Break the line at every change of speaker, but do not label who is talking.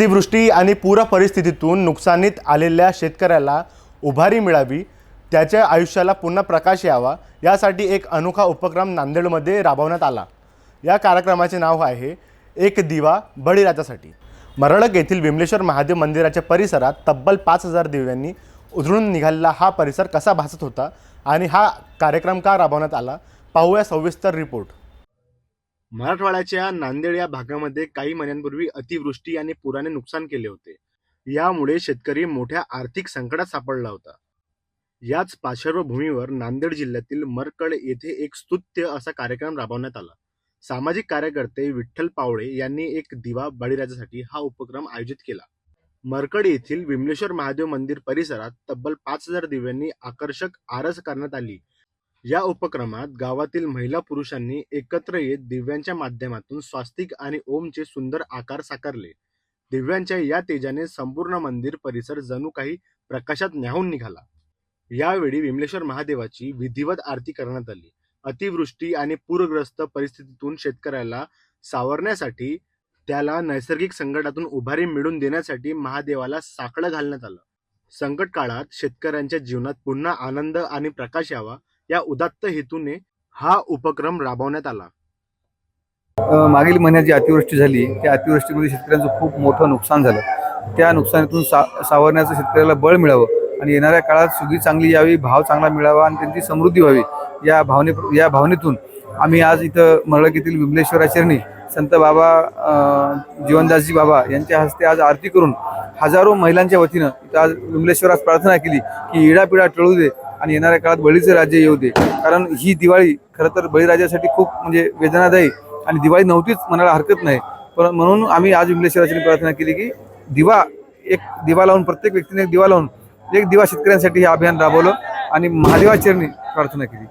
अतिवृष्टी आणि पूर परिस्थितीतून नुकसानीत आलेल्या शेतकऱ्याला उभारी मिळावी त्याच्या आयुष्याला पुन्हा प्रकाश यावा यासाठी एक अनोखा उपक्रम नांदेडमध्ये राबवण्यात आला. या कार्यक्रमाचे नाव आहे एक दिवा बळीराजासाठी. मरळक येथील विमलेश्वर महादेव मंदिराच्या परिसरात तब्बल पाच हजार दिव्यांनी उधळून निघालेला हा परिसर कसा भासत होता आणि हा कार्यक्रम का राबवण्यात आला पाहूया सविस्तर रिपोर्ट. मराठवाड्याच्या नांदेड या भागामध्ये काही महिन्यांपूर्वी अतिवृष्टी आणि पुराने नुकसान केले होते. यामुळे शेतकरी मोठ्या आर्थिक संकटात सापडला होता. याच पार्श्वभूमीवर नांदेड जिल्ह्यातील मरकड येथे एक स्तुत्य असा कार्यक्रम राबवण्यात आला. सामाजिक कार्यकर्ते विठ्ठल पावळे यांनी एक दिवा बळीराजासाठी हा उपक्रम आयोजित केला. मरकड येथील विमलेश्वर महादेव मंदिर परिसरात तब्बल पाच हजार दिव्यांनी आकर्षक आरस करण्यात आली. या उपक्रमात गावातील महिला पुरुषांनी एकत्र येत दिव्यांच्या माध्यमातून स्वास्तिक आणि ओमचे सुंदर आकार साकारले. दिव्यांच्या या तेजाने संपूर्ण मंदिर परिसर जणू काही प्रकाशात न्याहून निघाला. यावेळी विमलेश्वर महादेवाची विधिवत आरती करण्यात आली. अतिवृष्टी आणि पूरग्रस्त परिस्थितीतून शेतकऱ्याला सावरण्यासाठी त्याला नैसर्गिक संकटातून उभारी मिळवून देण्यासाठी महादेवाला साकडं घालण्यात आलं. संकट काळात शेतकऱ्यांच्या जीवनात पुन्हा आनंद आणि प्रकाश यावा या उदात्त हेतूने हा उपक्रम राबवण्यात आला.
मागील महिन्यात जी अतिवृष्टी झाली त्या अतिवृष्टीमध्ये शेतकऱ्यांचं खूप मोठं नुकसान झालं. त्या नुकसानीतून सा सावरण्याचं शेतकऱ्याला बळ मिळावं आणि येणाऱ्या काळात सुगी चांगली यावी भाव चांगला मिळावा आणि त्यांची समृद्धी व्हावी या भावने या भावनेतून आम्ही आज इथं मरळक येथील विमलेश्वराचरणी संत बाबा जीवनदासजी बाबा यांच्या हस्ते आज आरती करून हजारो महिलांच्या वतीनं इथं आज विमलेश्वरास प्रार्थना केली की इडापिडा टळू दे आणि येणाऱ्या काळात बळीचे राज्य येऊ दे. कारण ही दिवाळी खरं तर बळीराजासाठी खूप म्हणजे वेदनादायी आणि दिवाळी नव्हतीच म्हणायला हरकत नाही. पण म्हणून आम्ही आज विमलेश्वराची प्रार्थना केली की दिवा एक दिवा लावून प्रत्येक व्यक्तीने एक दिवा लावून एक दिवा शेतकऱ्यांसाठी हे अभियान राबवलं आणि महादेवाचरणी प्रार्थना केली.